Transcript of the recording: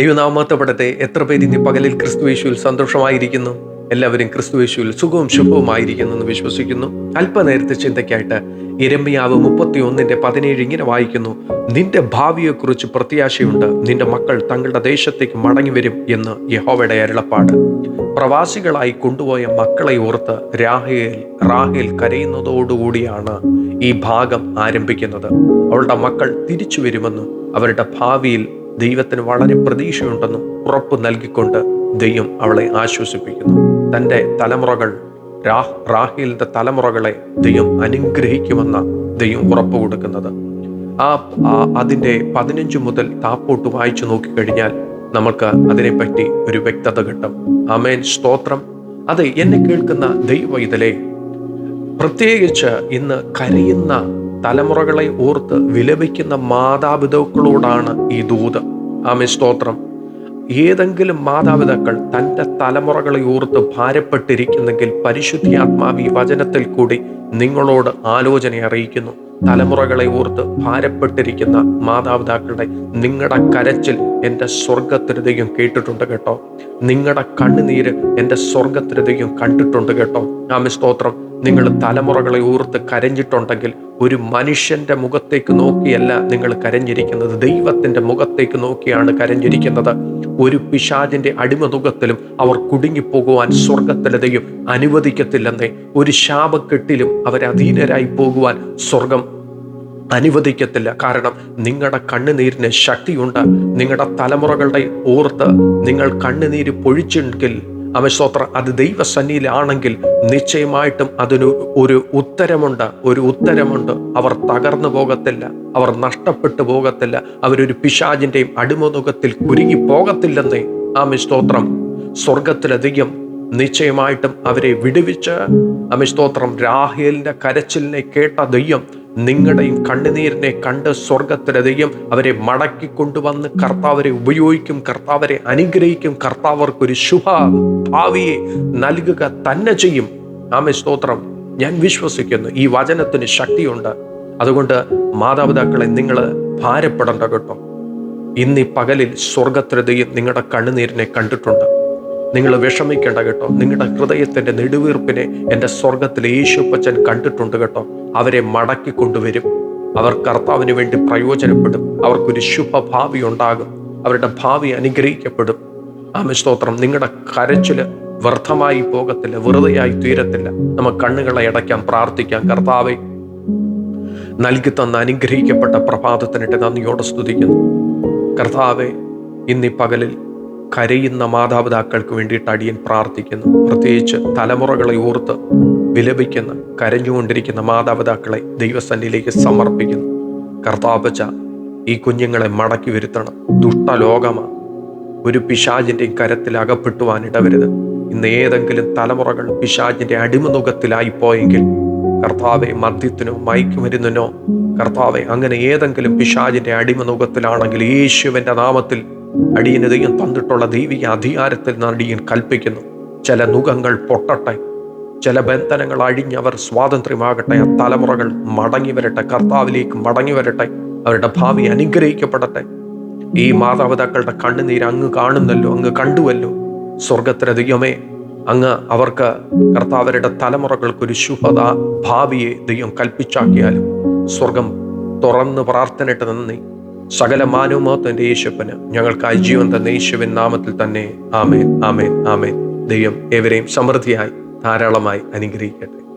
ദൈവനാമത്തപ്പെടട്ടെ എത്ര പേര് ഇന്ന് പകലിൽ ക്രിസ്തുവേശുവിൽ സന്തോഷമായിരിക്കുന്നു? എല്ലാവരും ക്രിസ്തുവേശുവിൽ സുഖവും ശുഭവുമായിരിക്കുന്നു എന്ന് വിശ്വസിക്കുന്നു. അല്പനേരത്തെ ചിന്തയ്ക്കായിട്ട് ഇരമ്യാവ് മുപ്പത്തി ഒന്നിന്റെ പതിനേഴ് ഇങ്ങനെ വായിക്കുന്നു. നിന്റെ ഭാവിയെക്കുറിച്ച് പ്രത്യാശയുണ്ട്. നിന്റെ മക്കൾ തങ്ങളുടെ ദേശത്തേക്ക് മടങ്ങി വരും എന്ന് യഹോവയുടെ അരുളപ്പാട്. പ്രവാസികളായി കൊണ്ടുപോയ മക്കളെ ഓർത്ത് രാഹേൽ റാഹേൽ കരയുന്നതോടുകൂടിയാണ് ഈ ഭാഗം ആരംഭിക്കുന്നത്. അവളുടെ മക്കൾ തിരിച്ചു വരുമെന്നും അവരുടെ ഭാവിയിൽ ദൈവത്തിന് വളരെ പ്രതീക്ഷയുണ്ടെന്നും ഉറപ്പ് നൽകിക്കൊണ്ട് ദൈവം അവളെ ആശ്വസിപ്പിക്കുന്നു. തന്റെ തലമുറകൾ രാഹ് റാഹേലിന്റെ തലമുറകളെ ദൈവം അനുഗ്രഹിക്കുമെന്ന ദൈവം ഉറപ്പ് കൊടുക്കുന്നത്. ആ- അതിന്റെ പതിനഞ്ച് മുതൽ താപ്പോട്ട് വായിച്ചു നോക്കിക്കഴിഞ്ഞാൽ നമുക്ക് അതിനെപ്പറ്റി ഒരു വ്യക്തത കിട്ടും. അമേൻ സ്തോത്രം. അതെ എന്നെ കേൾക്കുന്ന ദൈവ ഇതിലെ പ്രത്യേകിച്ച് ഇന്ന് കരയുന്ന തലമുറകളെ ഓർത്ത് വിലപിക്കുന്ന മാതാപിതാക്കളോടാണ് ഈ ദൂത്. ആമേ സ്തോത്രം. ഏതെങ്കിലും മാതാപിതാക്കൾ തന്റെ തലമുറകളെ ഓർത്ത് ഭാരപ്പെട്ടിരിക്കുന്നെങ്കിൽ പരിശുദ്ധാത്മാവ് ഈ വചനത്തിൽ കൂടി നിങ്ങളോട് ആലോചന അറിയിക്കുന്നു. തലമുറകളെ ഓർത്ത് ഭാരപ്പെട്ടിരിക്കുന്ന മാതാപിതാക്കളുടെ നിങ്ങളുടെ കരച്ചിൽ എന്റെ സ്വർഗത്തിരുതയും കേട്ടിട്ടുണ്ട് കേട്ടോ. നിങ്ങളുടെ കണ്ണുനീര് എന്റെ സ്വർഗത്തിരുതയും കണ്ടിട്ടുണ്ട് കേട്ടോ. ആമേ സ്തോത്രം നിങ്ങൾ തലമുറകളെ ഓർത്ത് കരഞ്ഞിട്ടുണ്ടെങ്കിൽ ഒരു മനുഷ്യന്റെ മുഖത്തേക്ക് നോക്കിയല്ല നിങ്ങൾ കരഞ്ഞിരിക്കുന്നത്. ദൈവത്തിന്റെ മുഖത്തേക്ക് നോക്കിയാണ് കരഞ്ഞിരിക്കുന്നത്. ഒരു പിശാചിന്റെ അടിമതുഖത്തിലും അവർ കുടുങ്ങിപ്പോകുവാൻ സ്വർഗത്തിലതയും അനുവദിക്കത്തില്ലെന്നേ. ഒരു ശാപക്കെട്ടിലും അവർ അധീനരായി പോകുവാൻ സ്വർഗം അനുവദിക്കത്തില്ല. കാരണം നിങ്ങളുടെ കണ്ണുനീരിന് ശക്തിയുണ്ട്. നിങ്ങളുടെ തലമുറകളുടെ ഓർത്ത് നിങ്ങൾ കണ്ണുനീര് പൊഴിച്ചെങ്കിൽ അമസ്തോത്ര അത് ദൈവസന്നിയിലാണെങ്കിൽ നിശ്ചയമായിട്ടും അതിന് ഒരു ഉത്തരമുണ്ട് ഒരു ഉത്തരമുണ്ട്. അവർ തകർന്നു പോകത്തില്ല അവർ നഷ്ടപ്പെട്ടു പോകത്തില്ല അവരൊരു പിശാജിന്റെയും അടിമുഖത്തിൽ കുരുങ്ങി പോകത്തില്ലെന്നേ ആമി സ്തോത്രം. സ്വർഗത്തിലധികം നിശ്ചയമായിട്ടും അവരെ വിടുവിച്ച് അമിസ്തോത്രം രാഹേലിന്റെ കരച്ചിലിനെ കേട്ട ദയ്യം നിങ്ങളുടെയും കണ്ണുനീരിനെ കണ്ട് സ്വർഗത്തിലെ ദൈവം അവരെ മടക്കി കൊണ്ടുവന്ന് കർത്താവരെ ഉപയോഗിക്കും കർത്താവരെ അനുഗ്രഹിക്കും കർത്താവർക്കൊരു ശുഭ ഭാവിയെ നൽകുക തന്നെ ചെയ്യും. ആമേ സ്തോത്രം. ഞാൻ വിശ്വസിക്കുന്നു ഈ വചനത്തിന് ശക്തിയുണ്ട്. അതുകൊണ്ട് മാതാപിതാക്കളെ നിങ്ങൾ ഭാരപ്പെടേണ്ട കേട്ടോ. ഇന്ന് ഈ പകലിൽ സ്വർഗത്തിലെ നിങ്ങളുടെ കണ്ണുനീരിനെ കണ്ടിട്ടുണ്ട്. നിങ്ങൾ വിഷമിക്കേണ്ട കേട്ടോ. നിങ്ങളുടെ ഹൃദയത്തിന്റെ നെടുവീർപ്പിനെ എന്റെ സ്വർഗത്തിലെ യേശുപ്പച്ചൻ കണ്ടിട്ടുണ്ട് കേട്ടോ. അവരെ മടക്കി കൊണ്ടുവരും. അവർ കർത്താവിന് വേണ്ടി പ്രയോജനപ്പെടും. അവർക്കൊരു ശുഭഭാവി ഉണ്ടാകും. അവരുടെ ഭാവി അനുഗ്രഹിക്കപ്പെടും. ആമ സ്തോത്രം. നിങ്ങളുടെ കരച്ചിൽ വ്യർത്ഥമായി പോകത്തില്ല. വെറുതെയായി തീരത്തില്ല. നമുക്ക് കണ്ണുകളെ അടയ്ക്കാം പ്രാർത്ഥിക്കാം. കർത്താവെ നൽകി തന്ന അനുഗ്രഹിക്കപ്പെട്ട പ്രഭാതത്തിനിട്ട് നന്ദിയോടെ സ്തുതിക്കുന്നു. കർത്താവെ ഇന്നീ പകലിൽ കരയുന്ന മാതാപിതാക്കൾക്ക് വേണ്ടിയിട്ട് അടിയൻ പ്രാർത്ഥിക്കുന്നു. പ്രത്യേകിച്ച് തലമുറകളെ ഓർത്ത് വിലപിക്കുന്ന കരഞ്ഞുകൊണ്ടിരിക്കുന്ന മാതാപിതാക്കളെ ദൈവസന്നിധിയിലേക്ക് സമർപ്പിക്കുന്നു. കർത്താപ്പച്ച ഈ കുഞ്ഞുങ്ങളെ മടക്കി വരുത്തണം. ദുഷ്ടലോകമാണ് ഒരു പിശാചിന്റെയും കരത്തിൽ അകപ്പെട്ടുവാൻ ഇടവരുത്. ഇന്ന് ഏതെങ്കിലും തലമുറകൾ പിശാചിന്റെ അടിമനുഖത്തിലായി പോയെങ്കിൽ കർത്താവെ മദ്യത്തിനോ മയക്കുമരുന്നിനോ കർത്താവെ അങ്ങനെ ഏതെങ്കിലും പിശാചിന്റെ അടിമനുഖത്തിലാണെങ്കിൽ യേശുവിന്റെ നാമത്തിൽ അടിയന് ദൈവം തന്നിട്ടുള്ള ദൈവിക അധികാരത്തിൽ നിന്ന് അടിയൻ കൽപ്പിക്കുന്നു. ചില നുഖങ്ങൾ പൊട്ടട്ടെ. ചില ബന്ധനങ്ങൾ അഴിഞ്ഞവർ സ്വാതന്ത്ര്യമാകട്ടെ ആ തലമുറകൾ മടങ്ങി വരട്ടെ കർത്താവിലേക്ക് മടങ്ങി വരട്ടെ അവരുടെ ഭാവി അനുഗ്രഹിക്കപ്പെടട്ടെ. ഈ മാതാപിതാക്കളുടെ കണ്ണുനീര് അങ്ങ് കാണുന്നല്ലോ അങ്ങ് കണ്ടുവല്ലോ. സ്വർഗത്തിന് ദൈവമേ അങ്ങ് അവർക്ക് കർത്താവരുടെ തലമുറകൾക്കൊരു ശുഭത ഭാവിയെ ദൈവം കൽപ്പിച്ചാക്കിയാലും സ്വർഗം തുറന്ന് പ്രാർത്ഥനയിട്ട് നന്ദി. സകല മാനവമോത്തന്റെ യേശുപ്പന് ഞങ്ങൾക്കായി ജീവൻ തന്ന യേശുവിൻ നാമത്തിൽ തന്നെ ആമേൻ ആമേൻ ആമേൻ. ദൈവം ഏവരെയും സമൃദ്ധിയായി. ധാരാളമായി അനുഗ്രഹിക്കട്ടെ.